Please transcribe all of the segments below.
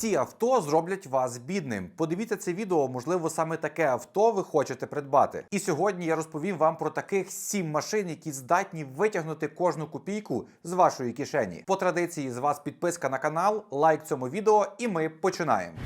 Ці авто зроблять вас бідним. Подивіться це відео, можливо, саме таке авто ви хочете придбати. І сьогодні я розповім вам про таких сім машин, які здатні витягнути кожну копійку з вашої кишені. По традиції з вас підписка на канал, лайк цьому відео, і ми починаємо.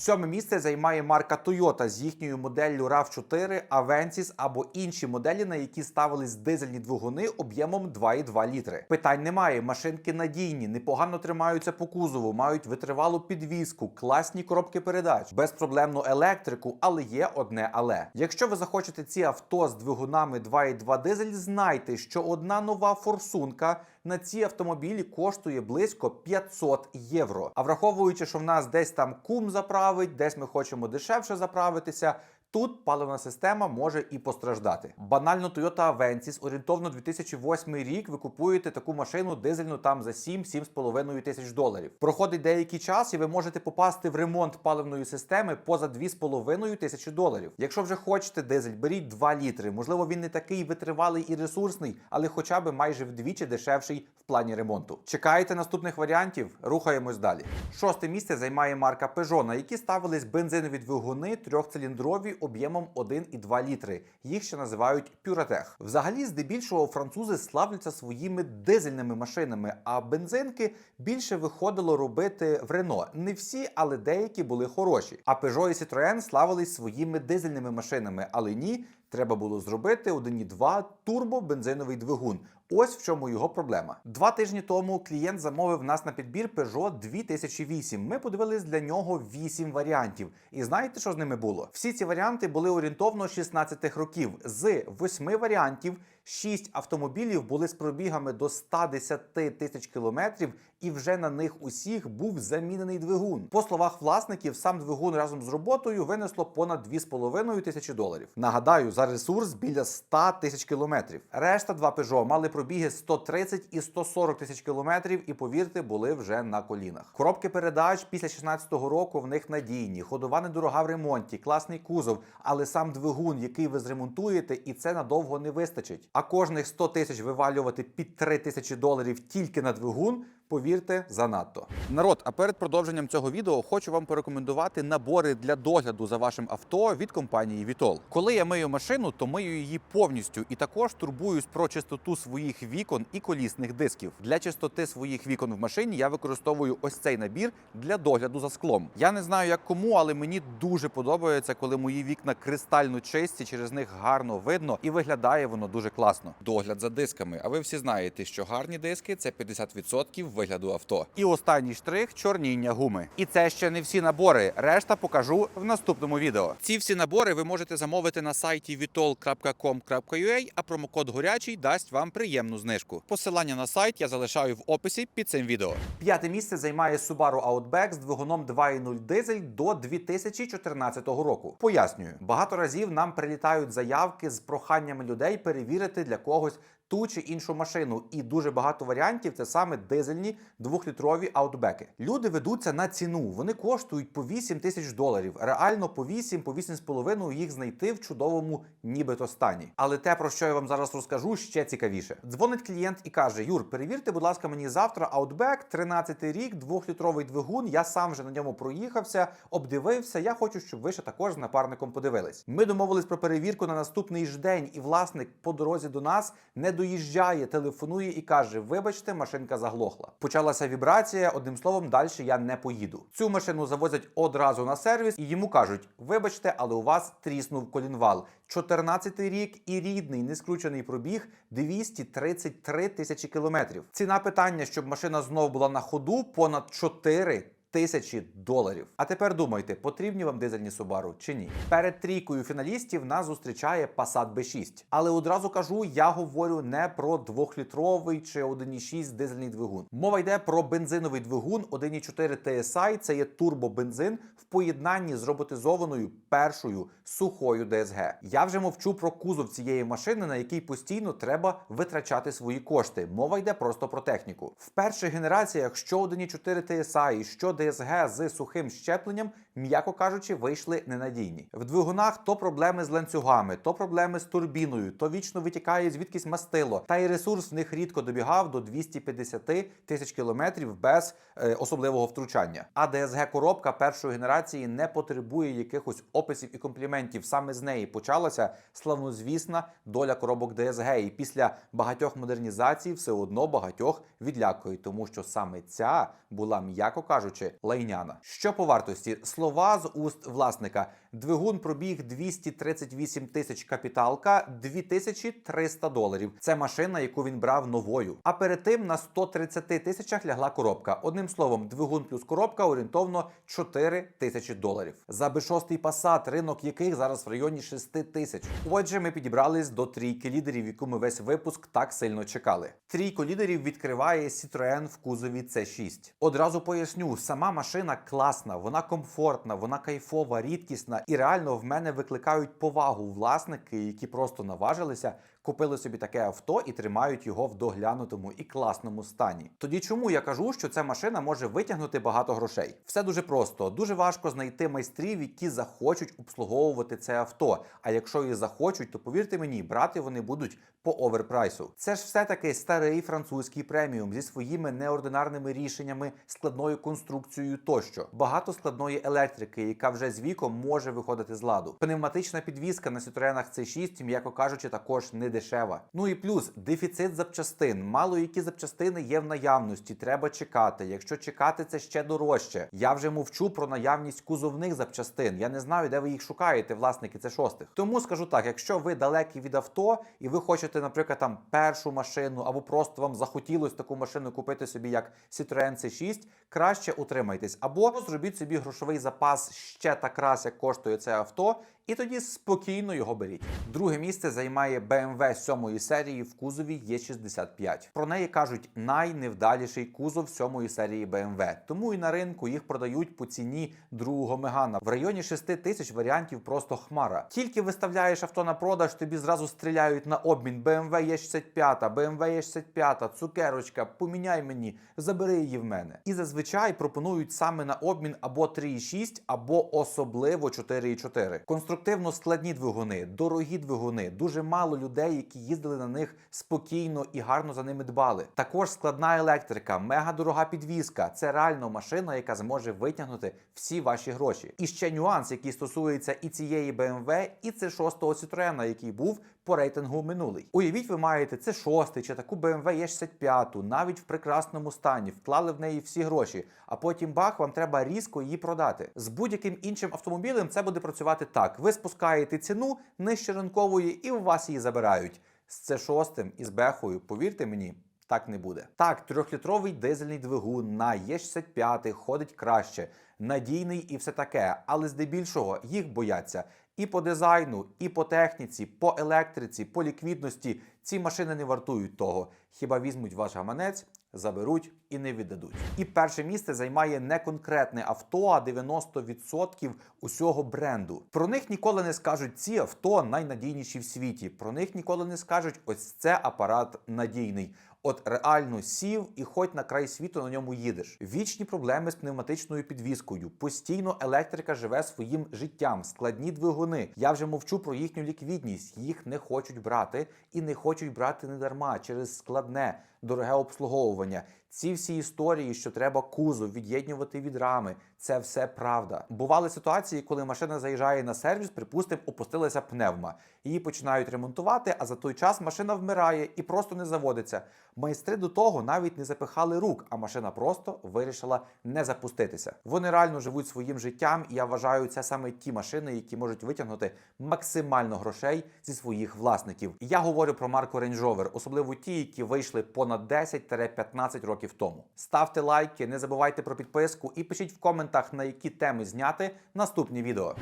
Сьоме місце займає марка Toyota з їхньою моделлю RAV4, Avensis або інші моделі, на які ставились дизельні двигуни об'ємом 2,2 літри. Питань немає. Машинки надійні, непогано тримаються по кузову, мають витривалу підвіску, класні коробки передач, безпроблемну електрику, але є одне але. Якщо ви захочете ці авто з двигунами 2,2 дизель, знайте, що одна нова форсунка на ці автомобілі коштує близько 500 євро. А враховуючи, що в нас десь там кум заправить, десь ми хочемо дешевше заправитися. Тут паливна система може і постраждати. Банально Toyota Avensis, орієнтовно 2008 рік. Ви купуєте таку машину дизельну там за 7-7,5 тисяч доларів. Проходить деякий час, і ви можете попасти в ремонт паливної системи поза 2,5 тисячі доларів. Якщо вже хочете дизель, беріть 2 літри. Можливо, він не такий витривалий і ресурсний, але хоча б майже вдвічі дешевший в плані ремонту. Чекаєте наступних варіантів? Рухаємось далі. Шосте місце займає марка Peugeot, на які ставились бензинові двигуни трьохциліндрові об'ємом 1,2 літри. Їх ще називають Пюратех. Взагалі, здебільшого, французи славляться своїми дизельними машинами, а бензинки більше виходило робити в Рено. Не всі, але деякі були хороші. А Peugeot і Citroën славились своїми дизельними машинами, але ні. Треба було зробити 1,2 два турбобензиновий двигун. Ось в чому його проблема. Два тижні тому клієнт замовив нас на підбір Peugeot 2008. Ми подивились для нього 8 варіантів. І знаєте, що з ними було? Всі ці варіанти були орієнтовно 16 років. З 8 варіантів 6 автомобілів були з пробігами до 110 тисяч кілометрів, і вже на них усіх був замінений двигун. По словах власників, сам двигун разом з роботою винесло понад 2,5 тисячі доларів. Нагадаю, за ресурс біля 100 тисяч кілометрів. Решта два Peugeot мали пробіги 130 і 140 тисяч кілометрів, і повірте, були вже на колінах. Коробки передач після 16-го року в них надійні, ходова недорога в ремонті, класний кузов, але сам двигун, який ви зремонтуєте, і це надовго не вистачить. А кожних 100 тисяч вивалювати під 3 тисячі доларів тільки на двигун. Повірте, занадто. Народ, а перед продовженням цього відео хочу вам порекомендувати набори для догляду за вашим авто від компанії Vitol. Коли я мию машину, то мию її повністю і також турбуюсь про чистоту своїх вікон і колісних дисків. Для чистоти своїх вікон в машині я використовую ось цей набір для догляду за склом. Я не знаю, як кому, але мені дуже подобається, коли мої вікна кристально чисті, через них гарно видно і виглядає воно дуже класно. Догляд за дисками. А ви всі знаєте, що гарні диски це 50% вигляду авто. І останній штрих чорніння гуми. І це ще не всі набори. Решта покажу в наступному відео. Ці всі набори ви можете замовити на сайті vitol.com.ua, а промокод горячий дасть вам приємну знижку. Посилання на сайт я залишаю в описі під цим відео. П'яте місце займає Subaru Outback з двигуном 2.0 дизель до 2014 року. Пояснюю, багато разів нам прилітають заявки з проханнями людей перевірити для когось ту чи іншу машину. І дуже багато варіантів це саме дизельні двохлітрові аутбеки. Люди ведуться на ціну. Вони коштують по 8 тисяч доларів. Реально по 8, по 8,5 їх знайти в чудовому нібито стані. Але те, про що я вам зараз розкажу, ще цікавіше. Дзвонить клієнт і каже: Юр, перевірте, будь ласка, мені завтра Outback, 13 рік, двохлітровий двигун. Я сам вже на ньому проїхався, обдивився. Я хочу, щоб ви ще також з напарником подивились. Ми домовились про перевірку на наступний ж день, і власник по дорозі до нас не доїжджає, телефонує і каже: Вибачте, машинка заглохла. Почалася вібрація. Одним словом, далі я не поїду. Цю машину завозять одразу на сервіс, і йому кажуть: Вибачте, але у вас тріснув колінвал. 14 рік і рідний нескручений пробіг 233 тисячі кілометрів. Ціна питання, щоб машина знов була на ходу, понад 4 тисячі доларів. А тепер думайте, потрібні вам дизельні Subaru чи ні? Перед трійкою фіналістів нас зустрічає Passat B6. Але одразу кажу, я говорю не про двохлітровий чи 1,6 дизельний двигун. Мова йде про бензиновий двигун 1,4 TSI. Це є турбобензин в поєднанні з роботизованою першою сухою DSG. Я вже мовчу про кузов цієї машини, на який постійно треба витрачати свої кошти. Мова йде просто про техніку. В перших генераціях що 1,4 TSI, що ДСГ з сухим щепленням, м'яко кажучи, вийшли ненадійні. В двигунах то проблеми з ланцюгами, то проблеми з турбіною, то вічно витікає звідкись мастило. Та й ресурс в них рідко добігав до 250 тисяч кілометрів без е, особливого втручання. А ДСГ коробка першої генерації не потребує якихось описів і компліментів. Саме з неї почалася славнозвісна доля коробок ДСГ. І після багатьох модернізацій все одно багатьох відлякує, тому що саме ця була, м'яко кажучи, лайняна. Що по вартості? Слова з уст власника. Двигун пробіг 238 тисяч капіталка, 2300 доларів. Це машина, яку він брав новою. А перед тим на 130 тисячах лягла коробка. Одним словом, двигун плюс коробка орієнтовно 4 тисячі доларів. За B6 Passat, ринок яких зараз в районі 6 тисяч. Отже, ми підібрались до трійки лідерів, яку ми весь випуск так сильно чекали. Трійку лідерів відкриває Citroen в кузові C6. Одразу поясню, сама машина класна, вона комфортна, вона кайфова, рідкісна. І реально в мене викликають повагу власники, які просто наважилися, купили собі таке авто і тримають його в доглянутому і класному стані. Тоді чому я кажу, що ця машина може витягнути багато грошей? Все дуже просто. Дуже важко знайти майстрів, які захочуть обслуговувати це авто. А якщо і захочуть, то повірте мені, брати вони будуть по оверпрайсу. Це ж все таки старий французький преміум зі своїми неординарними рішеннями, складною конструкцією тощо. Багато складної електрики, яка вже з віком може виходити з ладу. Пневматична підвізка на Citroenах C6, м'яко кажучи, також не дешева. Ну і плюс дефіцит запчастин. Мало які запчастини є в наявності. Треба чекати. Якщо чекати, це ще дорожче. Я вже мовчу про наявність кузовних запчастин. Я не знаю, де ви їх шукаєте, власники це шостих. Тому скажу так: якщо ви далекі від авто і ви хочете, наприклад, там першу машину або просто вам захотілось таку машину купити собі, як Citroen C6, краще утримайтесь, або зробіть собі грошовий запас ще так раз, як коштує це авто. І тоді спокійно його беріть. Друге місце займає BMW 7 серії в кузові Е65. Про неї кажуть найневдаліший кузов 7 серії BMW. Тому і на ринку їх продають по ціні другого мегана. В районі 6 тисяч варіантів просто хмара. Тільки виставляєш авто на продаж, тобі зразу стріляють на обмін. BMW Е65, BMW Е65, цукерочка, поміняй мені, забери її в мене. І зазвичай пропонують саме на обмін або 3,6, або особливо 4,4. Конструктивно складні двигуни, дорогі двигуни, дуже мало людей, які їздили на них спокійно і гарно за ними дбали. Також складна електрика, мега дорога підвізка. Це реально машина, яка зможе витягнути всі ваші гроші. І ще нюанс, який стосується і цієї BMW, і це шостого Citroena, який був по рейтингу минулий. Уявіть, ви маєте це шостий чи таку BMW E65, навіть в прекрасному стані, вклали в неї всі гроші, а потім бах, вам треба різко її продати. З будь-яким іншим автомобілем це буде працювати так: ви спускаєте ціну нижче ринкової, і у вас її забирають. З це шостим і з бехою, повірте мені. Так не буде. Так, трьохлітровий дизельний двигун на Е65 ходить краще, надійний і все таке, але здебільшого їх бояться і по дизайну, і по техніці, по електриці, по ліквідності. Ці машини не вартують того. Хіба візьмуть ваш гаманець, заберуть і не віддадуть. І перше місце займає не конкретне авто, а 90% усього бренду. Про них ніколи не скажуть ці авто найнадійніші в світі. Про них ніколи не скажуть, ось це апарат надійний. От реально сів і хоч на край світу на ньому їдеш. Вічні проблеми з пневматичною підвіскою. Постійно електрика живе своїм життям, складні двигуни. Я вже мовчу про їхню ліквідність. Їх не хочуть брати і не хочуть брати недарма через складне, дороге обслуговування. Ці всі історії, що треба кузов від'єднувати від рами, це все правда. Бували ситуації, коли машина заїжджає на сервіс, припустимо, опустилася пневма. Її починають ремонтувати, а за той час машина вмирає і просто не заводиться. Майстри до того навіть не запихали рук, а машина просто вирішила не запуститися. Вони реально живуть своїм життям, і я вважаю, це саме ті машини, які можуть витягнути максимально грошей зі своїх власників. Я говорю про марку Range Rover, особливо ті, які вийшли понад 10-15 років тому. Ставте лайки, не забувайте про підписку і пишіть в коментах, на які теми зняти наступні відео.